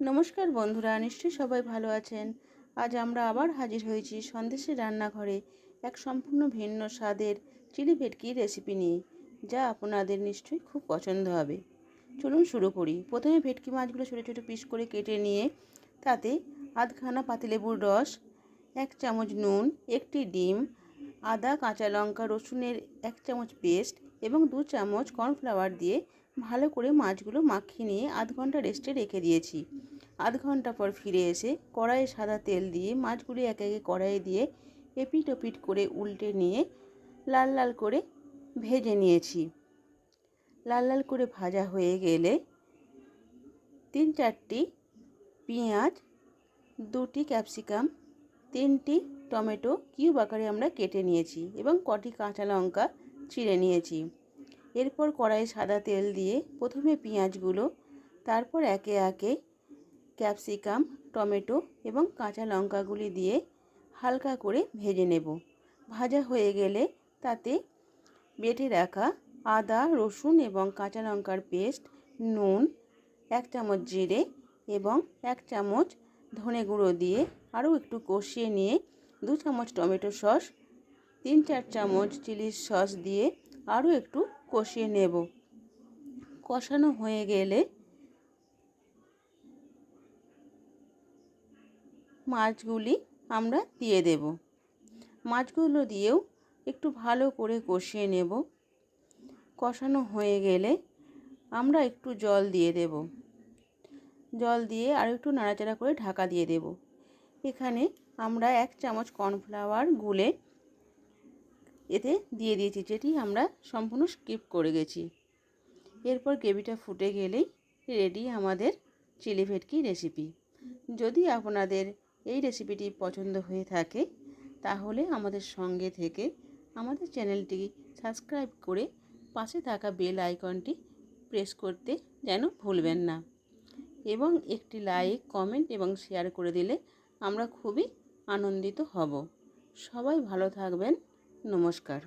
নমস্কার বন্ধুরা, নিশ্চয়ই সবাই ভালো আছেন। আজ আমরা আবার হাজির হয়েছি সন্দেশের রান্নাঘরে এক সম্পূর্ণ ভিন্ন স্বাদের চিলি ভেটকি রেসিপি নিয়ে, যা আপনাদের নিশ্চয়ই খুব পছন্দ হবে। চলুন শুরু করি। প্রথমে ভেটকি মাছগুলো ছোটো ছোটো পিস করে কেটে নিয়ে, তাতে আধখানা পাতিলেবুর রস, এক চামচ নুন, একটি ডিম, আদা, কাঁচা লঙ্কা, রসুনের এক চামচ পেস্ট এবং দু চামচ কর্নফ্লাওয়ার দিয়ে ভালো করে মাছগুলো মাখিয়ে নিয়ে আধ ঘণ্টা রেস্টে রেখে দিয়েছি। আধ ঘণ্টা পর ফিরে এসে কড়াইয়ে সাদা তেল দিয়ে মাছগুলি একে একে কড়াইয়ে দিয়ে এপিট ওপিট করে উল্টে নিয়ে লাল লাল করে ভেজে নিয়েছি। লাল লাল করে ভাজা হয়ে গেলে তিন চারটি পেঁয়াজ, দুটি ক্যাপসিকাম, তিনটি টমেটো কিউব আকারে আমরা কেটে নিয়েছি এবং কটি কাঁচা লঙ্কা চিড়ে নিয়েছি। এরপর কড়াইয়ে সাদা তেল দিয়ে প্রথমে পেঁয়াজগুলো, তারপর একে একে ক্যাপসিকাম, টমেটো এবং কাঁচা লঙ্কাগুলি দিয়ে হালকা করে ভেজে নেব। ভাজা হয়ে গেলে তাতে বেটে রাখা আদা, রসুন এবং কাঁচা লঙ্কার পেস্ট, নুন, এক চামচ জিরে এবং এক চামচ ধনে গুঁড়ো দিয়ে আরও একটু কষিয়ে নিয়ে দু চামচ টমেটো সস, তিন চার চামচ চিলি সস দিয়ে আরও একটু কষিয়ে নেব। কষানো হয়ে গেলে মাছগুলি আমরা দিয়ে দেব। মাছগুলো দিয়েও একটু ভালো করে কষিয়ে নেব। কষানো হয়ে গেলে আমরা একটু জল দিয়ে দেব। জল দিয়ে আর একটু নাড়াচাড়া করে ঢাকা দিয়ে দেব। এখানে আমরা এক চামচ কর্নফ্লাওয়ার গুলে এতে দিয়ে দিয়েছি, যেটি আমরা সম্পূর্ণ স্কিপ করে গেছি। এরপর গ্রেভিটা ফুটে গেলেই রেডি আমাদের চিলি ভেটকি রেসিপি যদি আপনাদের এই রেসিপিটি পছন্দ হয়ে থাকে, তাহলে আমাদের সঙ্গে থেকে আমাদের চ্যানেলটি সাবস্ক্রাইব করে পাশে থাকা বেল আইকনটি প্রেস করতে যেন ভুলবেন না। এবং একটি লাইক কমেন্ট এবং শেয়ার করে দিলে আমরা খুবই আনন্দিত হব। সবাই ভালো থাকবেন। নমস্কার।